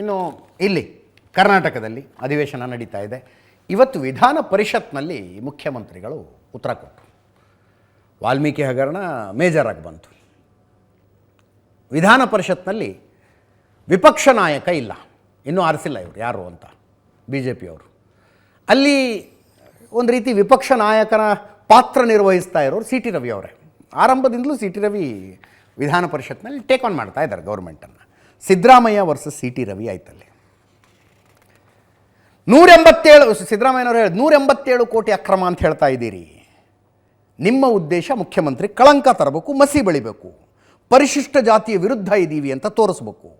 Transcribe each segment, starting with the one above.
ಇನ್ನು ಇಲ್ಲಿ ಕರ್ನಾಟಕದಲ್ಲಿ ಅಧಿವೇಶನ ನಡೀತಾ ಇದೆ. ಇವತ್ತು ವಿಧಾನ ಪರಿಷತ್ನಲ್ಲಿ ಮುಖ್ಯಮಂತ್ರಿಗಳು ಉತ್ತರ ಕೊಟ್ಟರು. ವಾಲ್ಮೀಕಿ ಹಗರಣ ಮೇಜರ್ ಆಗಿ ಬಂತು. ವಿಧಾನ ಪರಿಷತ್ನಲ್ಲಿ ವಿಪಕ್ಷ ನಾಯಕ ಇಲ್ಲ. ಇನ್ನೂ ಆರಿಸಿಲ್ಲ ಇವರು, ಯಾರು ಅಂತ ಬಿ ಜೆ ಪಿಯವರು ಅಲ್ಲಿ ಒಂದು ರೀತಿ ವಿಪಕ್ಷ ನಾಯಕನ ಪಾತ್ರ ನಿರ್ವಹಿಸ್ತಾ ಇರೋರು ಸಿ ಟಿ ರವಿ ಅವರೇ. ಆರಂಭದಿಂದಲೂ ಸಿ ಟಿ ರವಿ ವಿಧಾನ ಪರಿಷತ್ನಲ್ಲಿ ಟೇಕ್ ಆನ್ ಮಾಡ್ತಾ ಇದ್ದಾರೆ ಗೌರ್ಮೆಂಟನ್ನು Siddaramaiah versus C T Ravi ಆಯ್ತಲ್ಲಿ. ನೂರೆಂಬತ್ತೇಳು, ಸಿದ್ದರಾಮಯ್ಯನವರು ಹೇಳಿ ನೂರೆಂಬತ್ತೇಳು ಕೋಟಿ ಅಕ್ರಮ ಅಂತ ಹೇಳ್ತಾ ಇದ್ದೀರಿ. ನಿಮ್ಮ ಉದ್ದೇಶ ಮುಖ್ಯಮಂತ್ರಿ ಕಳಂಕ ತರಬೇಕು, ಮಸಿ ಬೆಳಿಬೇಕು. ಪರಿಶಿಷ್ಟ ಜಾತಿಯ ವಿರುದ್ಧ ಇದ್ದೀವಿ ಅಂತ ತೋರಿಸ್ಬೇಕು.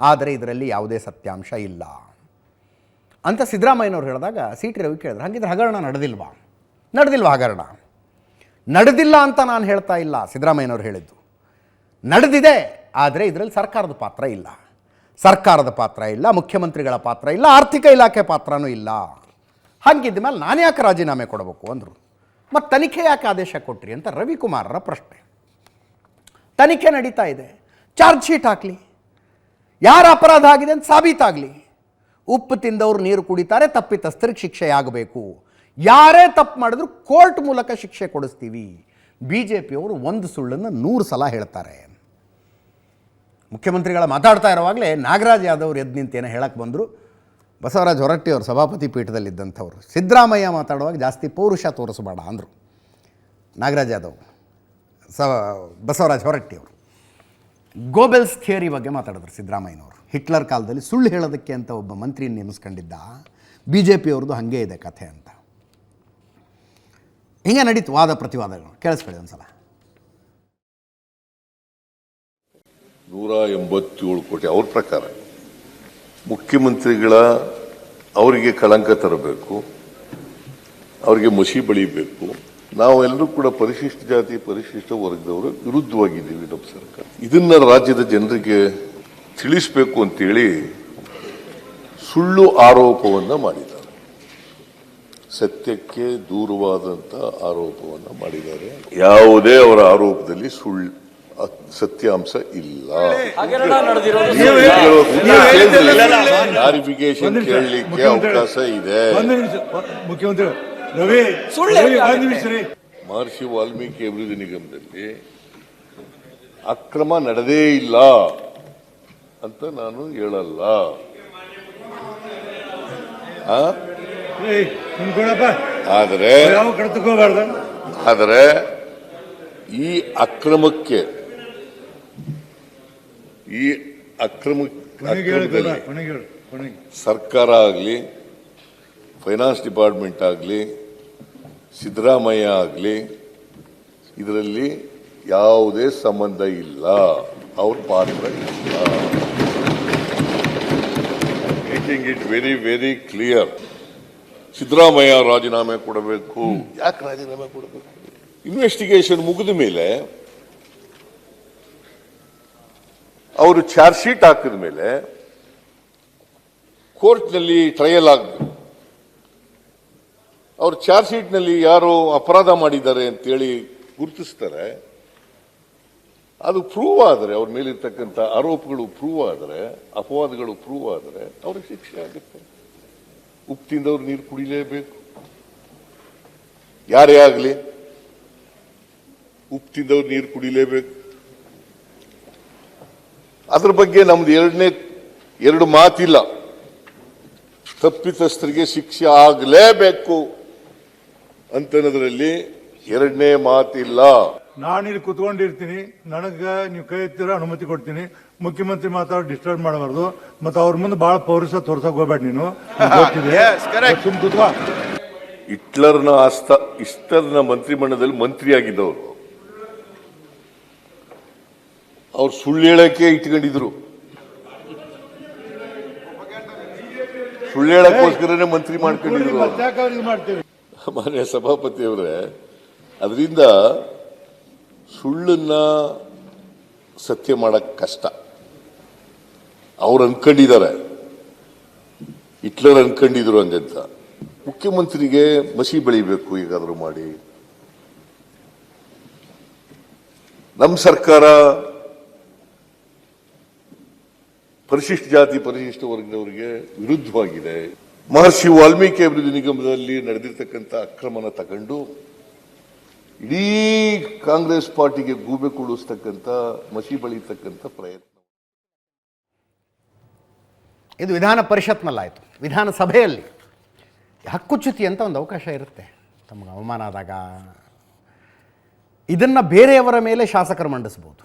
ಆದರೆ ಇದರಲ್ಲಿ ಯಾವುದೇ ಸತ್ಯಾಂಶ ಇಲ್ಲ. ಅಂತ ಸಿದ್ದರಾಮಯ್ಯನವರು ಹೇಳಿದಾಗ ಸಿ ಟಿ ರವಿ ಕೇಳಿದ್ರು, ಹಾಗಿದ್ರೆ ಹಗರಣ ನಡೆದಿಲ್ವಾ? ನಡೆದಿಲ್ವಾ ಹಗರಣ? ನಡೆದಿಲ್ಲ ಅಂತ ನಾನು ಹೇಳ್ತಾ ಇಲ್ಲ, ಸಿದ್ದರಾಮಯ್ಯನವ್ರು ಹೇಳಿದ್ದು. ನಡೆದಿದೆ. ಆದರೆ ಇದರಲ್ಲಿ ಸರ್ಕಾರದ ಪಾತ್ರ ಇಲ್ಲ. ಸರ್ಕಾರದ ಪಾತ್ರ ಇಲ್ಲ, ಮುಖ್ಯಮಂತ್ರಿಗಳ ಪಾತ್ರ ಇಲ್ಲ, ಆರ್ಥಿಕ ಇಲಾಖೆ ಪಾತ್ರನೂ ಇಲ್ಲ. ಹಾಗಿದ್ದ ಮೇಲೆ ನಾನು ಯಾಕೆ ರಾಜೀನಾಮೆ ಕೊಡಬೇಕು ಅಂದರು. ಮತ್ತು ತನಿಖೆ ಯಾಕೆ ಆದೇಶ ಕೊಟ್ರಿ ಅಂತ ರವಿಕುಮಾರರ ಪ್ರಶ್ನೆ. ತನಿಖೆ ನಡೀತಾ ಇದೆ. ಚಾರ್ಜ್ ಶೀಟ್ ಹಾಕಲಿ. ಯಾರ ಅಪರಾಧ ಆಗಿದೆ ಅಂತ ಸಾಬೀತಾಗಲಿ ಉಪ್ಪು ತಿಂದವರು ನೀರು ಕುಡಿತಾರೆ, ತಪ್ಪಿತಸ್ಥರಿಗೆ ಶಿಕ್ಷೆ ಆಗಬೇಕು. ಯಾರೇ ತಪ್ಪು ಮಾಡಿದ್ರು ಕೋರ್ಟ್ ಮೂಲಕ ಶಿಕ್ಷೆ ಕೊಡಿಸ್ತೀವಿ. ಬಿ ಜೆ ಪಿಯವರು ಒಂದು ಸುಳ್ಳನ್ನು ನೂರು ಸಲ ಹೇಳ್ತಾರೆ ಮುಖ್ಯಮಂತ್ರಿಗಳ ಮಾತಾಡ್ತಾ ಇರುವಾಗಲೇ ನಾಗರಾಜ್ ಯಾದವ್ ಎದ್ದು ನಿಂತೇನೋ ಹೇಳಕ್ಕೆ ಬಂದರು. ಬಸವರಾಜ್ ಹೊರಟ್ಟಿ ಅವರು ಸಭಾಪತಿ ಪೀಠದಲ್ಲಿದ್ದಂಥವ್ರು. ಸಿದ್ದರಾಮಯ್ಯ ಮಾತಾಡುವಾಗ ಜಾಸ್ತಿ ಪೌರುಷ ತೋರಿಸಬೇಡ ಅಂದರು. ನಾಗರಾಜ್ ಯಾದವ್. ಸ, ಬಸವರಾಜ್ ಹೊರಟ್ಟಿ ಅವರು. ಗೋಬೆಲ್ಸ್ ಥಿಯರಿ ಬಗ್ಗೆ ಮಾತಾಡಿದ್ರು ಸಿದ್ದರಾಮಯ್ಯನವರು. ಹಿಟ್ಲರ್ ಕಾಲದಲ್ಲಿ ಸುಳ್ಳು ಹೇಳೋದಕ್ಕೆ ಅಂತ ಒಬ್ಬ ಮಂತ್ರಿ ನೇಮಿಸ್ಕೊಂಡಿದ್ದ. ಬಿ ಜೆ ಪಿಯವ್ರದ್ದು ಹಾಗೇ ಇದೆ ಕಥೆ ಅಂತ. ಹಿಂಗೆ ನಡೀತು ವಾದ ಪ್ರತಿವಾದಗಳು? ಕೇಳಿಸ್ಕೊಳ್ಳಿ ಒಂದು ಸಲ ನೂರ ಎಂಬತ್ತೇಳು ಕೋಟಿ ಅವ್ರ ಪ್ರಕಾರ ಮುಖ್ಯಮಂತ್ರಿಗಳ ಅವರಿಗೆ ಕಳಂಕ ತರಬೇಕು, ಅವರಿಗೆ ಮಸಿ ಬಳಿಬೇಕು. ನಾವೆಲ್ಲರೂ ಕೂಡ ಪರಿಶಿಷ್ಟ ಜಾತಿ, ಪರಿಶಿಷ್ಟ ವರ್ಗದವರು ವಿರುದ್ಧವಾಗಿದ್ದೀವಿ ನಮ್ಮ ಸರ್ಕಾರ. ಇದನ್ನ ರಾಜ್ಯದ ಜನರಿಗೆ ತಿಳಿಸಬೇಕು ಅಂತೇಳಿ ಸುಳ್ಳು ಆರೋಪವನ್ನ ಮಾಡಿದ್ದಾರೆ. ಸತ್ಯಕ್ಕೆ ದೂರವಾದಂತ ಆರೋಪವನ್ನ ಮಾಡಿದ್ದಾರೆ. ಯಾವುದೇ ಅವರ ಆರೋಪದಲ್ಲಿ ಸುಳ್ಳು ಸತ್ಯಾಂಶ ಇಲ್ಲ. ಕ್ಲಾರಿಫಿಕೇಶನ್ ಕೇಳಲಿಕ್ಕೆ ಅವಕಾಶ ಇದೆ. ನಿಮಿಷ ಮುಖ್ಯಮಂತ್ರಿ ರವಿ ಸುಳ್ಳು ರವಿ, ನಿಮಿಷ ರೀ. ಮಹರ್ಷಿ ವಾಲ್ಮೀಕಿ ಅಭಿವೃದ್ಧಿ ನಿಗಮದಲ್ಲಿ ಅಕ್ರಮ ನಡೆದೇ ಇಲ್ಲ ಅಂತ ನಾನು ಹೇಳಲ್ಲ. ಆದರೆ ಆದರೆ ಈ ಅಕ್ರಮಕ್ಕೆ ಈ ಅಕ್ರಮ ಸರ್ಕಾರ ಆಗಲಿ ಫೈನಾನ್ಸ್ ಡಿಪಾರ್ಟ್ಮೆಂಟ್ ಆಗಲಿ ಸಿದ್ದರಾಮಯ್ಯ ಆಗಲಿ ಇದರಲ್ಲಿ ಯಾವುದೇ ಸಂಬಂಧ ಇಲ್ಲ. ಅವ್ರ ಪಾತ್ರ ಇಲ್ಲ. Making it very very clear Siddaramaiah ರಾಜೀನಾಮೆ ಕೊಡಬೇಕು. ಯಾಕೆ ರಾಜೀನಾಮೆ ಕೊಡಬೇಕು? ಇನ್ವೆಸ್ಟಿಗೇಷನ್ ಮುಗಿದ ಮೇಲೆ ಅವರು ಚಾರ್ಜ್ ಶೀಟ್ ಹಾಕಿದ ಮೇಲೆ ಕೋರ್ಟ್ನಲ್ಲಿ ಟ್ರಯಲ್ ಆಗಬೇಕು ಅವ್ರ ಚಾರ್ಜ್ ಶೀಟ್ನಲ್ಲಿ ಯಾರು ಅಪರಾಧ ಮಾಡಿದ್ದಾರೆ ಅಂತೇಳಿ ಗುರುತಿಸ್ತಾರೆ. ಅದು ಪ್ರೂವ್ ಆದರೆ, ಅವ್ರ ಮೇಲಿರ್ತಕ್ಕಂಥ ಆರೋಪಗಳು ಪ್ರೂವ್ ಆದರೆ, ಅಪವಾದಗಳು ಪ್ರೂವ್ ಆದರೆ ಅವ್ರಿಗೆ ಶಿಕ್ಷೆ ಆಗುತ್ತೆ. ಉಪ್ಪು ತಿಂದವ್ರು ನೀರು ಕುಡಿಲೇಬೇಕು. ಯಾರೇ ಆಗಲಿ ಉಪ್ಪು ತಿಂದವ್ರು ನೀರು ಕುಡಿಲೇಬೇಕು. ಅದ್ರ ಬಗ್ಗೆ ನಮ್ದು ಎರಡನೇ ಎರಡು ಮಾತಿಲ್ಲ. ತಪ್ಪಿತಸ್ಥರಿಗೆ ಶಿಕ್ಷೆ ಆಗಲೇಬೇಕು ಅಂತನದ್ರಲ್ಲಿ ಎರಡನೇ ಮಾತಿಲ್ಲ. ನಾನು ಇಲ್ಲಿ ಕುತ್ಕೊಂಡಿರ್ತೀನಿ. ನನಗೆ ನೀವು ಕೈ ಎತ್ತಿರ ಅನುಮತಿ ಕೊಡ್ತೀನಿ. ಮುಖ್ಯಮಂತ್ರಿ ಮಾತಾಡೋ ಡಿಸ್ಟರ್ಬ್ ಮಾಡಬಾರ್ದು. ಮತ್ತೆ ಅವ್ರ ಮುಂದೆ ಬಹಳ ಪೌರುಷ ತೋರ್ಸಕ್ ಹೋಗ್ಬೇಡ ನೀನು. ಹಿಟ್ಲರ್ನ ಆಸ್ತ ಇಷ್ಟರ್ನ ಮಂತ್ರಿಮಂಡಲದಲ್ಲಿ ಮಂತ್ರಿಯಾಗಿದ್ದವರು. ಅವ್ರು ಸುಳ್ಳು ಹೇಳಕ್ಕೆ ಇಟ್ಕೊಂಡಿದ್ರು. ಸುಳ್ಳು ಹೇಳಕ್ಕೋಸ್ಕರನೇ ಮಂತ್ರಿ ಮಾಡ್ಕೊಂಡಿದ್ರು. ಮಾನ್ಯ ಸಭಾಪತಿ ಅವರೇ ಅದರಿಂದ ಸುಳ್ಳನ್ನ ಸತ್ಯ ಮಾಡಕ್ ಕಷ್ಟ. ಅವ್ರು ಅನ್ಕೊಂಡಿದ್ದಾರೆ. ಹಿಟ್ಲರ್ ಅನ್ಕೊಂಡಿದ್ರು ಹಂಗಂತ. ಮುಖ್ಯಮಂತ್ರಿಗೆ ಮಸಿ ಬೆಳಿಬೇಕು ಈಗಾದ್ರೂ ಮಾಡಿ. ನಮ್ಮ ಸರ್ಕಾರ ಪರಿಶಿಷ್ಟ ಜಾತಿ, ಪರಿಶಿಷ್ಟ ವರ್ಗದವರಿಗೆ ವಿರುದ್ಧವಾಗಿದೆ. ಮಹರ್ಷಿ ವಾಲ್ಮೀಕಿ ಅಭಿವೃದ್ಧಿ ನಿಗಮದಲ್ಲಿ ನಡೆದಿರ್ತಕ್ಕಂಥ ಅಕ್ರಮನ ತಗೊಂಡು ಇಡೀ ಕಾಂಗ್ರೆಸ್ ಪಾರ್ಟಿಗೆ ಗೂಬೆ ಕೊಡಿಸ್ತಕ್ಕಂಥ, ಮಸಿ ಬಳಿತಕ್ಕಂಥ ಪ್ರಯತ್ನ. ಇದು ವಿಧಾನ ಪರಿಷತ್ನಲ್ಲಾಯಿತು. ವಿಧಾನಸಭೆಯಲ್ಲಿ ಹಕ್ಕುಚ್ಯುತಿ ಅಂತ ಒಂದು ಅವಕಾಶ ಇರುತ್ತೆ. ತಮಗೆ ಅವಮಾನ ಆದಾಗ ಇದನ್ನು ಬೇರೆಯವರ ಮೇಲೆ ಶಾಸಕರು ಮಂಡಿಸ್ಬೋದು.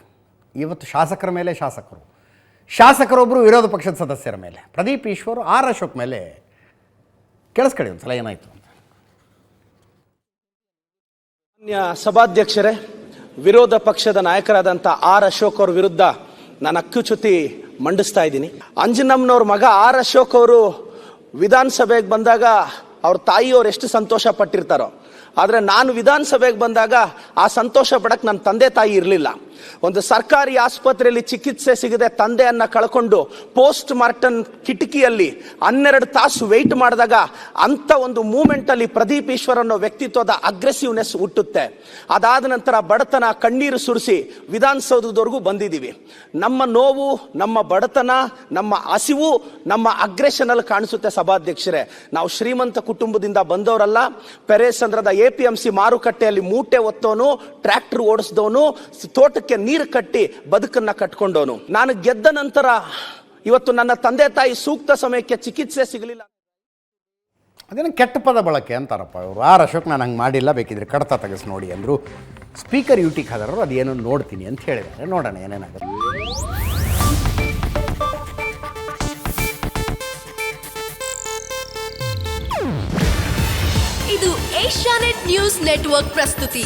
ಇವತ್ತು ಶಾಸಕರ ಮೇಲೆ ಶಾಸಕರು. ಶಾಸಕರೊಬ್ಬರು ವಿರೋಧ ಪಕ್ಷದ ಸದಸ್ಯರ ಮೇಲೆ. ಪ್ರದೀಪ್ ಈಶ್ವರ್ ಆರ್ ಅಶೋಕ್ ಮೇಲೆ ಕೇಳಿಸ್ಕೊಳ್ಳಿ ಒಂದ್ಸಲ ಏನಾಯಿತು ಅಂತ. ಮಾನ್ಯ ಸಭಾಧ್ಯಕ್ಷರೇ, ವಿರೋಧ ಪಕ್ಷದ ನಾಯಕರಾದಂಥ ಆರ್ ಅಶೋಕ್ ಅವ್ರ ವಿರುದ್ಧ ನಾನು ಅಕ್ಕುಚ್ಯುತಿ ಮಂಡಿಸ್ತಾ ಇದ್ದೀನಿ. ಅಂಜನಮ್ಮನವ್ರ ಮಗ ಆರ್ ಅಶೋಕ್ ಅವರು ವಿಧಾನಸಭೆಗೆ ಬಂದಾಗ ಅವ್ರ ತಾಯಿಯವ್ರು ಎಷ್ಟು ಸಂತೋಷ ಪಟ್ಟಿರ್ತಾರೋ. ಆದರೆ ನಾನು ವಿಧಾನಸಭೆಗೆ ಬಂದಾಗ ಆ ಸಂತೋಷ ಪಡಕ್ಕೆ ನನ್ನ ತಂದೆ ತಾಯಿ ಇರಲಿಲ್ಲ. ಒಂದು ಸರ್ಕಾರಿ ಆಸ್ಪತ್ರೆಯಲ್ಲಿ ಚಿಕಿತ್ಸೆ ಸಿಗದೆ ತಂದೆಯನ್ನು ಕಳ್ಕೊಂಡು ಪೋಸ್ಟ್ ಮಾರ್ಟಮ್ ಕಿಟಕಿಯಲ್ಲಿ ಹನ್ನೆರಡು ತಾಸು ವೆಯ್ಟ್ ಮಾಡಿದಾಗ ಅಂಥ ಒಂದು ಮೂಮೆಂಟಲ್ಲಿ ಪ್ರದೀಪ್ ಈಶ್ವರ್ ಅನ್ನೋ ವ್ಯಕ್ತಿತ್ವದ ಅಗ್ರೆಸಿವ್ನೆಸ್ ಹುಟ್ಟುತ್ತೆ. ಅದಾದ ನಂತರ ಬಡತನ ಕಣ್ಣೀರು ಸುರಿಸಿ ವಿಧಾನಸೌಧದವರೆಗೂ ಬಂದಿದ್ದೀವಿ. ನಮ್ಮ ನೋವು, ನಮ್ಮ ಬಡತನ, ನಮ್ಮ ಹಸಿವು, ನಮ್ಮ ಅಗ್ರೆಷನಲ್ಲಿ ಕಾಣಿಸುತ್ತೆ ಸಭಾಧ್ಯಕ್ಷರೇ. ನಾವು ಶ್ರೀಮಂತ ಕುಟುಂಬದಿಂದ ಬಂದವರಲ್ಲ. ಪೆರೇಸಂದ್ರದ ಎ ಪಿ ಎಂ ಸಿ ಮಾರುಕಟ್ಟೆಯಲ್ಲಿ ಮೂಟೆ ಒತ್ತೋನು ಟ್ರ್ಯಾಕ್ಟರ್ ಓಡಿಸಿದವನು, ತೋಟಕ್ಕೆ ನೀರು ಕಟ್ಟಿ ಬದುಕನ್ನ ಕಟ್ಕೊಂಡವನು. ನಾನು ಗೆದ್ದ ನಂತರ ಇವತ್ತು ನನ್ನ ತಂದೆ ತಾಯಿ ಸೂಕ್ತ ಸಮಯಕ್ಕೆ ಚಿಕಿತ್ಸೆ ಸಿಗಲಿಲ್ಲ. ಅದೇನು ಕೆಟ್ಟ ಪದ ಬಳಕೆ ಅಂತಾರಪ್ಪ ಅವರು ಆರ್ ಅಶೋಕ್ ನಾನು ಹಂಗೆ ಮಾಡಿಲ್ಲ ಬೇಕಿದ್ರೆ ಕಡತ ತೆಗೆಸಿ ನೋಡಿ ಅಂದರು. ಸ್ಪೀಕರ್ ಯೂಟಿ ಖಾದರರು ಅದೇನೋ ನೋಡ್ತೀನಿ ಅಂತ ಹೇಳಿದ್ದಾರೆ. ನೋಡೋಣ ಏನೇನಾಗುತ್ತೆ. ಇದು ಏಷ್ಯಾನೆಟ್ ನ್ಯೂಸ್ ನೆಟ್ವರ್ಕ್ ಪ್ರಸ್ತುತಿ.